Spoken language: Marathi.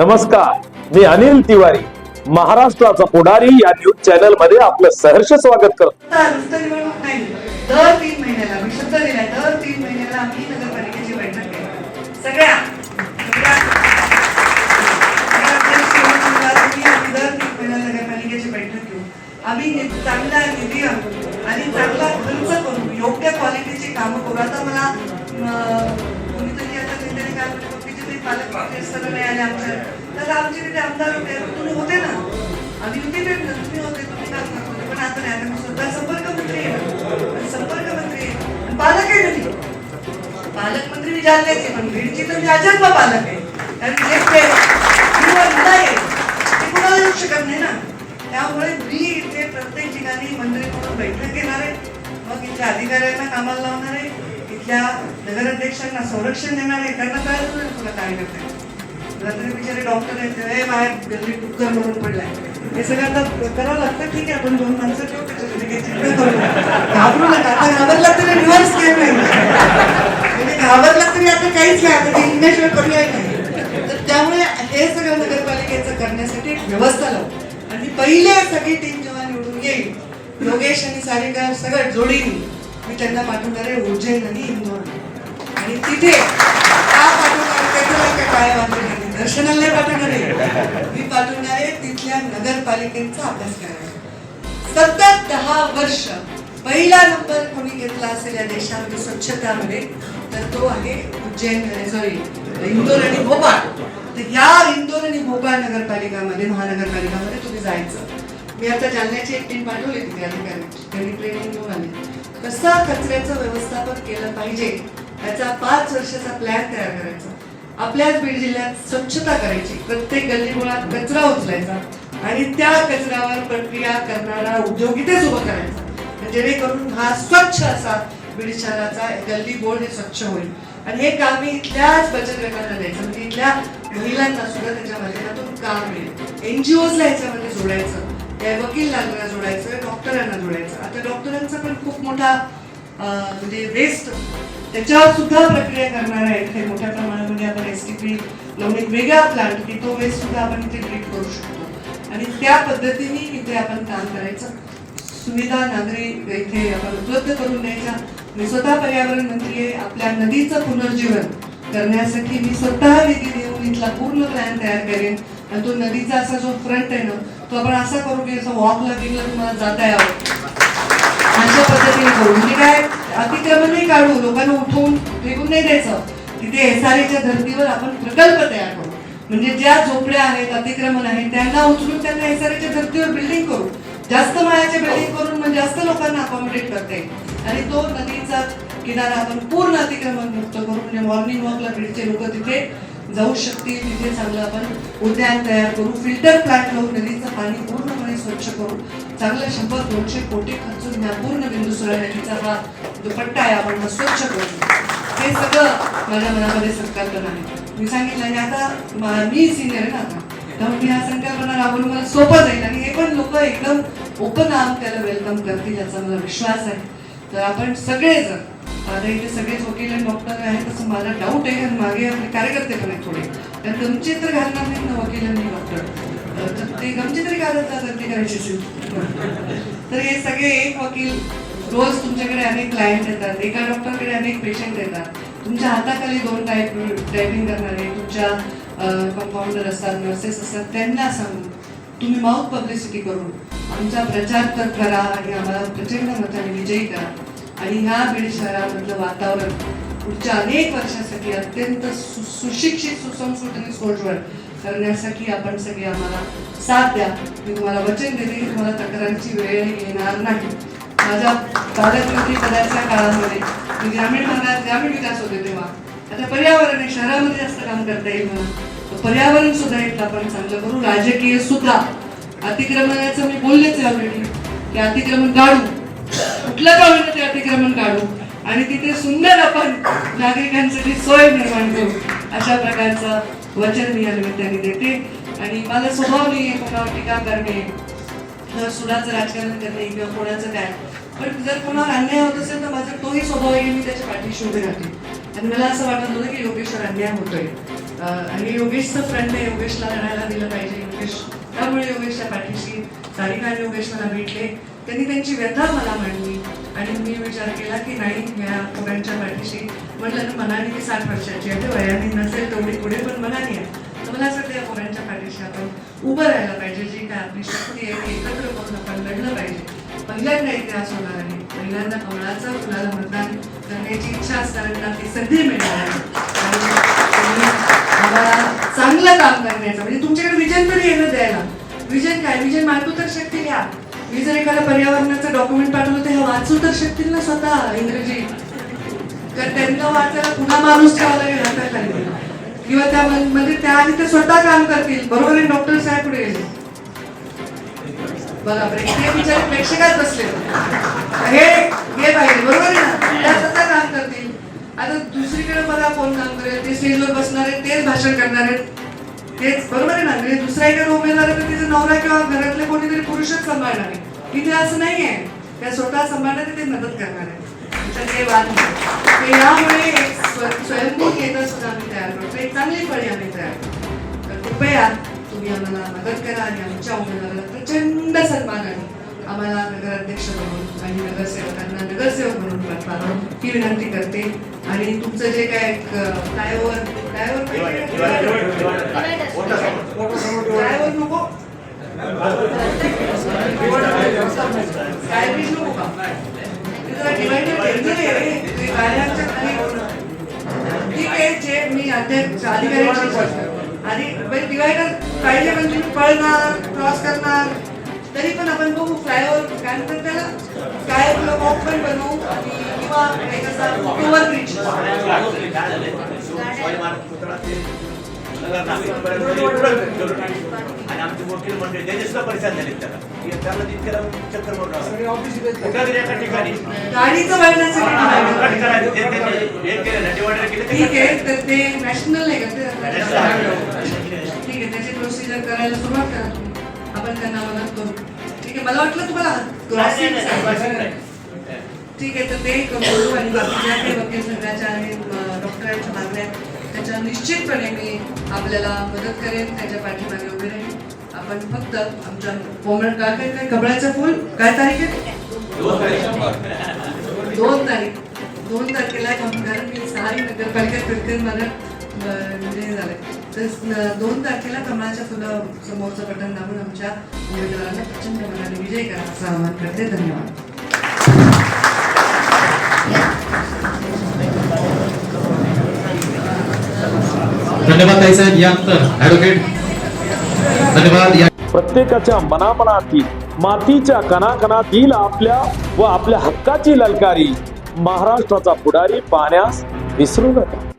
नमस्कार मी अनिल तिवारी महाराष्ट्राचा पुढारी या न्यूज चॅनलमध्ये आपलं सहर्ष स्वागत करतो. दर तीन महिन्याला दर तीन महिन्याला आम्ही नगरपालिकेची बैठक सगळ्या मिळाले आमच्या तर आमचे तिथे आमदार होते तुम्ही होते ना? आम्ही होते भेटलं तुम्ही होते तुम्ही काम होते पण आता नाही आता स्वतः संपर्क मंत्री आहे संपर्क मंत्री आहे. पालक आहे तरी पालकमंत्री मी जालन्याची पण बीडची तर मी अजन्म पालक आहे. कारण जे ते आहे. ते कुणाला येऊ शकत नाही ना? त्यामुळे मी इथे प्रत्येक ठिकाणी मंत्री म्हणून बैठक घेणार आहे. मग इथल्या अधिकाऱ्यांना कामाला लावणार आहे. इथल्या नगराध्यक्षांना संरक्षण देणार आहे. त्यांना काय नाही तुला काय करते रात्री बिचारे डॉक्टर आहेत बाहेर गल्ली टुक्कर म्हणून पडलाय. हे सगळं आता करावं लागतं. ठीक आहे आपण दोन माणसं ठेवू त्याच्यासाठी काही चिंता करू घाबरू नका. आता घाबरला तरी रिव्हर्स गेम आहे म्हणजे घाबरला तरी आता काहीच नाही. आता जिंकण्याशिवाय पर्याय नाही. तर त्यामुळे हे सगळं नगरपालिकेचं करण्यासाठी एक व्यवस्था लावू. आणि पहिले सगळी टीम जेव्हा निवडून येईल. योगेश आणि सारिका सगळं जोडीने मी त्यांना पाठवणार आहे उज्जैन आणि इंदोर आणि तिथे पाठवणार त्याचं काय वाटलं दर्शनाला पाठवणार आहे. मी पाठवणार आहे तिथल्या नगरपालिकेचा अभ्यास करायला सतत दहा वर्ष पहिला नंबर कोणी घेतला असेल या देशामध्ये स्वच्छतामध्ये तर तो आहे उज्जैन सॉरी इंदोर आणि भोपाळ. तर या इंदोर आणि भोपाळ नगरपालिकामध्ये महानगरपालिकामध्ये तुम्ही जायचं. मी आता जालन्याची एक टीम पाठवली तिथे अधिकाऱ्यांची. त्यांनी ट्रेनिंग घेऊन आली. कसं कचऱ्याचं व्यवस्थापन केलं पाहिजे याचा पाच वर्षाचा प्लॅन तयार करायचा. आपल्याच बीड जिल्ह्यात स्वच्छता करायची. प्रत्येक गल्लीमुळात कचरा उचलायचा आणि त्या कचऱ्यावर प्रक्रिया करणारा उद्योग इथेच उभं करायचा. जेणेकरून हा स्वच्छ असा बीड शहराचा गल्ली बोर्ड हे स्वच्छ होईल. आणि हे काम मी इथल्याच बचत गटांना द्यायचं. म्हणजे इथल्या महिलांना सुद्धा त्याच्या माध्यमातून काम मिळेल. एनजीओजला याच्यामध्ये जोडायचं. त्या वकील लागला जोडायचं डॉक्टरांना जोडायचं. आता डॉक्टरांचा पण खूप मोठा म्हणजे वेस्ट त्याच्यावर सुद्धा प्रक्रिया करणार आहेत. इथे मोठ्या प्रमाणामध्ये आपण एस टी पी लावून एक वेगळा प्लांट की तो वेस्ट सुद्धा आपण इथे ट्रीट करू शकतो. आणि त्या पद्धतीने इथे आपण काम करायचं. सुविधा नागरी इथे आपण उपलब्ध करून द्यायच्या मी स्वतः पर्यावरण मंत्री आहे. आपल्या नदीचं पुनर्जीवन करण्यासाठी मी स्वतः निधी देऊन इथला पूर्ण प्लॅन तयार करेन. आणि तो नदीचा असा जो फ्रंट आहे ना तो आपण असा करू की असं वॉकला बिनला तुम्हाला जाता यावं. अशा पद्धतीने करू. म्हणजे काय अतिक्रमणही काढू लोकांना उठवून फेकून नाही द्यायचं. तिथे एस आर एच्या धर्तीवर आपण प्रकल्प तयार करू. म्हणजे ज्या झोपड्या आहेत अतिक्रमण आहेत त्यांना उचलून त्यांना एस आर एच्या धर्तीवर बिल्डिंग करू. जास्त माळ्याचे बिल्डिंग करून म्हणजे जास्त लोकांना अकॉमोडेट करता येईल. आणि तो नदीचा किनारा आपण पूर्ण अतिक्रमण मुक्त करू. म्हणजे मॉर्निंग वॉकला बीडचे लोक तिथे जाऊ शकतील तिथे चांगलं आपण उद्यान तयार करू फिल्टर प्लांट लावून नदीचं पाणी पूर्णपणे स्वच्छ करू. चांगलं शंभर दोनशे कोटी खर्चून ह्या पूर्ण बिंदुसुरा नदीचा हा दुपट्टा आहे आपण हा स्वच्छ करू. हे सगळं माझ्या मनामध्ये संकल्पना आहे. मी सांगितलं आणि आता मी सिनियर आहे ना आता. त्यामुळे ह्या संकल्पना राबवून मला सोपं जाईल आणि हे पण लोक एकदम ओपन आर्म त्याला वेलकम करतील याचा मला विश्वास आहे. तर आपण सगळेजण आता इथे सगळेच वकील आणि डॉक्टर आहेत असं मला डाऊट आहे आणि मागे आपले कार्यकर्ते पण आहेत थोडे. तर गमचे तर घालणार नाहीत ना वकील आणि डॉक्टर तर ते गमचे तरी घालत जातात ते करायचे तर हे सगळे एक वकील रोज तुमच्याकडे अनेक क्लायंट येतात एका डॉक्टरकडे अनेक पेशंट येतात. तुमच्या हाताखाली दोन टाईप टायपिंग करणारे तुमच्या कंपाऊंडर असतात नर्सेस असतात त्यांना सांगून तुम्ही माउथ पब्लिसिटी करून आमचा प्रचार तर करा आणि आम्हाला प्रचंड मताने विजयी करा. आणि ह्या बीड शहरामधलं वातावरण पुढच्या अनेक वर्षासाठी अत्यंत सु- सुशिक्षित सुसंस्कृत आणि सोज्वळ करण्यासाठी आपण सगळे आम्हाला साथ द्या. मी तुम्हाला वचन देते की तुम्हाला तक्रारीची वेळ येणार नाही. माझ्या पालकमंत्री पदाच्या काळामध्ये मी ग्रामीण भागात ग्रामीण विकास होते तेव्हा. आता पर्यावरण हे शहरामध्ये जास्त काम करता येईल म्हणून. पर्यावरण सुद्धा इथलं आपण चांगलं करू. राजकीय सुद्धा. अतिक्रमणाचं मी बोललेच यावेळी की अतिक्रमण काढू. कुठलं का अतिक्रमण काढू. आणि तिथे सुंदर आपण नागरिकांसाठी सोय निर्माण करू अशा प्रकारचं वचन मी या निमित्ताने देते. आणि माझा स्वभाव नाही आहे कोणावर टीका करणे. किंवा सुडाचं राजकारण करणे किंवा कोणाचं काय. पण जर कोणावर अन्याय होत असेल तर माझा तोही स्वभाव आहे मी त्याच्या पाठीशी उभे राहते. आणि मला असं वाटत होतं की योगेश्वर अन्याय होतोय. आणि योगेशचं फ्रेंड आहे योगेशला लढायला दिलं पाहिजे. योगेश त्यामुळे योगेशच्या पाठीशी सारिका आणि योगेश मला भेटले. त्यांनी त्यांची व्यथा मला मांडली. आणि मी विचार केला की नाही या मुलांच्या पाठीशी म्हटलं ना मनाने मी साठ वर्षाची आहे वयाने नसेल तेवढी पुढे पण मनाने आहे. तर मला असं वाटतं या पोरांच्या पाठीशी आपण उभं राहायला पाहिजे जी काय आपली शक्ती आहे ती एकत्र करून आपण लढलं पाहिजे. पहिल्यांदा इतिहास होणार आहे. पहिल्यांदा कमळाचा मुलाला मतदान करण्याची इच्छा असणाऱ्यांना ती संधी मिळणार आहे. आणि चांगलं काम करण्याचं म्हणजे तुमच्याकडे विजन तरी येणं द्यायला. विजन काय? विजन मागू तर शकतील घ्या. मी जर एखादा पर्यावरणाचं डॉक्युमेंट पाठवलं तर ह्या वाचू तर शकतील ना स्वतः इंग्रजी. तर त्यांना वाचायला पुन्हा माणूस ठेवावा लागेल. किंवा त्या म्हणजे त्या आधी ते स्वतः काम करतील. बरोबर आहे डॉक्टर साहेब पुढे गेले. बघा प्रेक्षक बिचारे प्रेक्षकात बसले. हे हे पाहिजे बरोबर आहे ना? त्या स्वतः काम करतील. आता दुसरीकडे बघा कोण काम करेल? ते स्टेजवर बसणार आहेत तेच भाषण करणार. आहेत तेच बरोबर आहे ना? म्हणजे दुसरा एखादा उमेदवार आहे तर तिचा नवरा किंवा घरातले कोणीतरी पुरुषच सांभाळणार आहे तिथे असं नाही आहे त्या स्वतः सांभाळणार ते मदत करणार आहे. तर ते वाद नाही. यामुळे एक स्वयंभू केंद्र सुद्धा आम्ही तयार करतो. एक चांगली फळी आम्ही तयार करतो. तर कृपया तुम्ही आम्हाला मदत करा आणि आमच्या उमेदवाराला प्रचंड सन्मान आहे. आम्हाला नगराध्यक्ष म्हणून आणि नगरसेवकांना नगरसेवक म्हणून पाठवा ही विनंती करते. आणि तुमचं जे काय फ्लायओव्हर फ्लायओव्हर नको काय बीज नको. का? ते जरा divider रे. ते गाड्यांच्या खाली ठीक आहे जे मी अध्यक्ष अधिकाऱ्यांशी आणि म्हणजे डिवायडर पाहिजे म्हणजे मी पळणार क्रॉस करणार तरी पण आपण बघू फ्लायओव्हर काय म्हणतात त्याला काय वॉक पण बनवू आणि किंवा एक असा ओव्हर ब्रिज आणि आमचे वकील मंडळी त्याचे सुद्धा परिचय झाले त्याला त्याला तितक्याला चक्कर मोठा ठिकाणी गाडीचं ते ठीक आहे तर ते नॅशनल नाही का ते? ठीक आहे त्याची प्रोसिजर करायला सुरुवात करा आपण त्यांना मदत करू. ठीक आहे मला वाटलं तुम्हाला. ठीक आहे तर ते करू आणि बाकीच्या काही वकील संघाच्या आणि डॉक्टरांच्या मागण्या आहेत, त्याच्या निश्चितपणे मी आपल्याला मदत करेन त्याच्या पाठीमागे उभे राहीन. आपण फक्त आमच्या कोमळ काय काय काय कमळाचं फुल काय तारीख आहे? दोन तारीख. दोन तारखेला कारण मी सहाही नगरपालिका फिरते मला म्हणजे हे न- दोन तारखेला कमळाच्या फुलं समोरचं बटन दाबून आमच्या उमेदवारांना प्रचंड मनाने विजय करा असं आवाहन करते. धन्यवाद. धन्यवाद ताईसाहेब यानंतर ऍडव्होकेट धन्यवाद या प्रत्येकाच्या मनामनातील मातीच्या कणाकणातील आपल्या व आपल्या हक्काची ललकारी महाराष्ट्राचा पुढारी पाहण्यास विसरू नका.